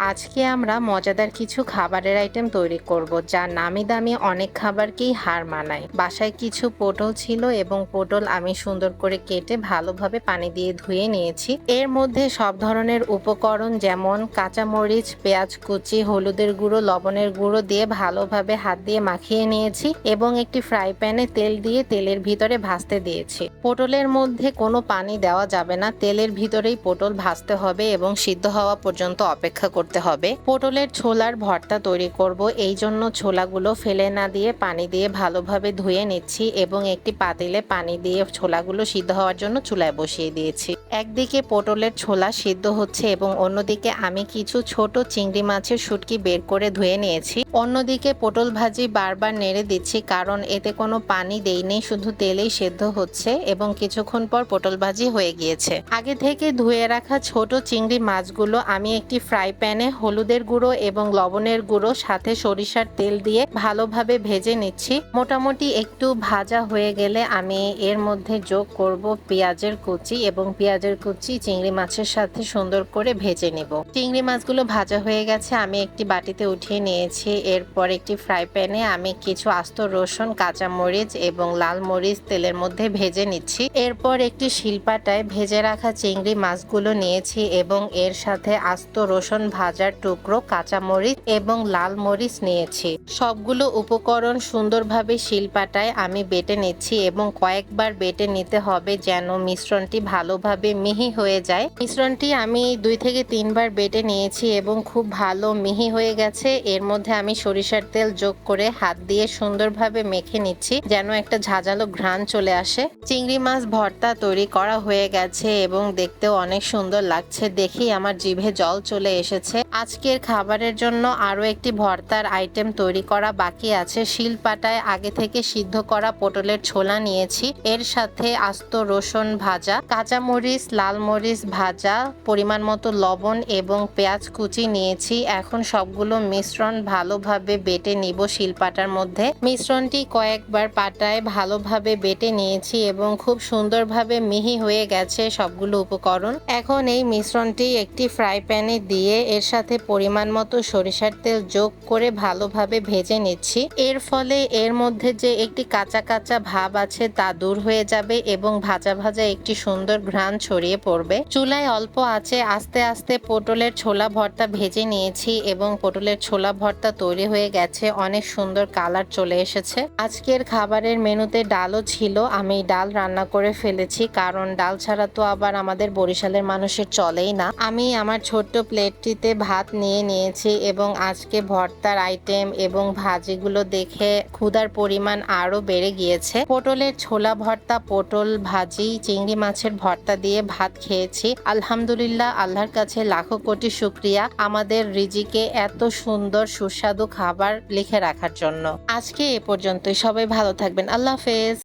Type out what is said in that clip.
আজকে আমরা মজাদার কিছু খাবারের আইটেম তৈরি করব, যা নামি দামি অনেক খাবারকেই হার মানায়। বাসায় কিছু পটল ছিল এবং পটল আমি সুন্দর করে কেটে ভালোভাবে পানি দিয়ে ধুয়ে নিয়েছি। এর মধ্যে সব ধরনের উপকরণ যেমন কাঁচামরিচ, পেঁয়াজ কুচি, হলুদের গুঁড়ো, লবণের গুঁড়ো দিয়ে ভালোভাবে হাত দিয়ে মাখিয়ে নিয়েছি এবং একটি ফ্রাই প্যানে তেল দিয়ে তেলের ভিতরে ভাজতে দিয়েছি। পটলের মধ্যে কোনো পানি দেওয়া যাবে না, তেলের ভিতরেই পটল ভাজতে হবে এবং সিদ্ধ হওয়া পর্যন্ত অপেক্ষা করতে হবে। পটলের ছোলার ভর্তা তৈরি করব। এই জন্য ছোলাগুলো ফেলে না দিয়ে পানি দিয়ে ভালোভাবে ধুয়ে নিচ্ছি এবং একটি পাতিলে পানি দিয়ে ছোলাগুলো সিদ্ধ হওয়ার জন্য চুলায় বসিয়ে দিয়েছি। একদিকে পটলের ছোলা সিদ্ধ হচ্ছে এবং অন্যদিকে আমি কিছু ছোট চিংড়ি মাছের শুটকি বের করে ধুয়ে নিয়েছি। অন্যদিকে পটল ভাজি বারবার নেড়ে দিচ্ছি কারণ এতে কোনো পানি দেইনি, শুধু তেলেই সেদ্ধ হচ্ছে এবং কিছুক্ষণ পর পটল ভাজি হয়ে গিয়েছে। আগে থেকে ধুয়ে রাখা ছোট চিংড়ি মাছগুলো আমি একটি ফ্রাই প্যানে হলুদের গুঁড়ো এবং লবণের গুঁড়ো, সাথে সরিষার তেল দিয়ে ভালোভাবে ভেজে নিচ্ছি। মোটামুটি একটু ভাজা হয়ে গেলে আমি এর মধ্যে যোগ করব পেঁয়াজের কুচি এবং পেঁয়াজের কুচি চিংড়ি মাছের সাথে সুন্দর করে ভেজে নিব। চিংড়ি মাছগুলো ভাজা হয়ে গেছে, আমি একটি বাটিতে উঠিয়ে নিয়েছি। এরপর একটি ফ্রাই প্যানে আমি কিছু আস্ত রসুন কাঁচা মরিচ এবং লাল মরিচ তেলের মধ্যে ভেজে নিচ্ছি। এরপর একটি শিলপাটায় ভেজে রাখা চিংড়ি মাছগুলো নিয়েছি এবং এর সাথে আস্ত রসুন ভাজার টুকরো কাঁচা মরিচ এবং লাল মরিচ নিয়েছি। সবগুলো উপকরণ সুন্দরভাবে শিলপাটায় আমি বেটে নিচ্ছি এবং কয়েকবার বেটে নিতে হবে যেন মিশ্রণটি ভালোভাবে মিহি হয়ে যায়। মিশ্রণটি আমি দুই থেকে তিনবার বেটে নিয়েছি এবং খুব ভালো মিহি হয়ে গেছে। এর মধ্যে আমি সরিষার তেল যোগ করে হাত দিয়ে সুন্দরভাবে মেখে নিচ্ছি যেন একটা ঝাঁঝালো ঘ্রাণ চলে আসে। চিংড়ি মাছ ভর্তা তৈরি করা হয়ে গেছে এবং দেখতেও অনেক সুন্দর লাগছে। দেখেই আমার জিভে জল চলে এসেছে। আজকের খাবারের জন্য আরও একটি ভর্তার আইটেম তৈরি করা বাকি আছে। শিলপাটায় আগে থেকে সিদ্ধ করা পটলের ছোলা নিয়েছি। এর সাথে আস্ত রসুন ভাজা, কাঁচামরিচ, লাল মরিচ ভাজা, পরিমাণ মতো লবণ এবং পেঁয়াজ কুচি নিয়েছি। এখন সবগুলো মিশ্রণ ভালোভাবে বেটে নিব শিলপাটার মধ্যে। মিশ্রণটি কয়েকবার পাটায় ভালোভাবে বেটে নিয়েছি এবং খুব সুন্দরভাবে মিহি হয়ে গেছে সবগুলো উপকরণ। এখন এই মিশ্রণটি একটি ফ্রাই প্যানে দিয়ে এর সাথে পরিমাণ মতো সরিষার তেল যোগ করে ভালোভাবে ভেজে নিচ্ছি। এর ফলে এর মধ্যে যে একটি কাঁচা কাঁচা ভাব আছে তা দূর হয়ে যাবে এবং ভাজা ভাজা একটি সুন্দর ঘ্রাণ ছড়িয়ে পড়বে। চুলায় অল্প আছে, আস্তে আস্তে পটলের ছোলা ভর্তা ভেজে নিয়েছি এবং পটলের ছোলা ভর্তা তৈরি হয়ে গেছে, অনেক সুন্দর কালার চলে এসেছে। আজকের খাবারের মেনুতে ডালও ছিল, আমি ডাল রান্না করে ফেলেছি, কারণ ডাল ছাড়া তো আবার আমাদের বরিশালের মানুষের চলেই না। আমি আমার ছোট্ট প্লেটটিতে ভাত নিয়ে নিয়েছি এবং আজকে ভর্তার আইটেম এবং ভাজিগুলো দেখে ক্ষুধার পরিমাণ আরও বেড়ে গিয়েছে। পটলের ছোলা ভর্তা, পটল ভাজি, চিংড়ি মাছের ভর্তা দিয়ে ভাত খেয়েছি। আলহামদুলিল্লাহ, আল্লাহর কাছে লাখো কোটি শুক্রিয়া আমাদের রিজিকে এত সুন্দর, সুস্বাদু খাবার লিখে রাখার জন্য। আজকে এ পর্যন্তই। সবাই ভালো থাকবেন। আল্লাহ হাফেজ।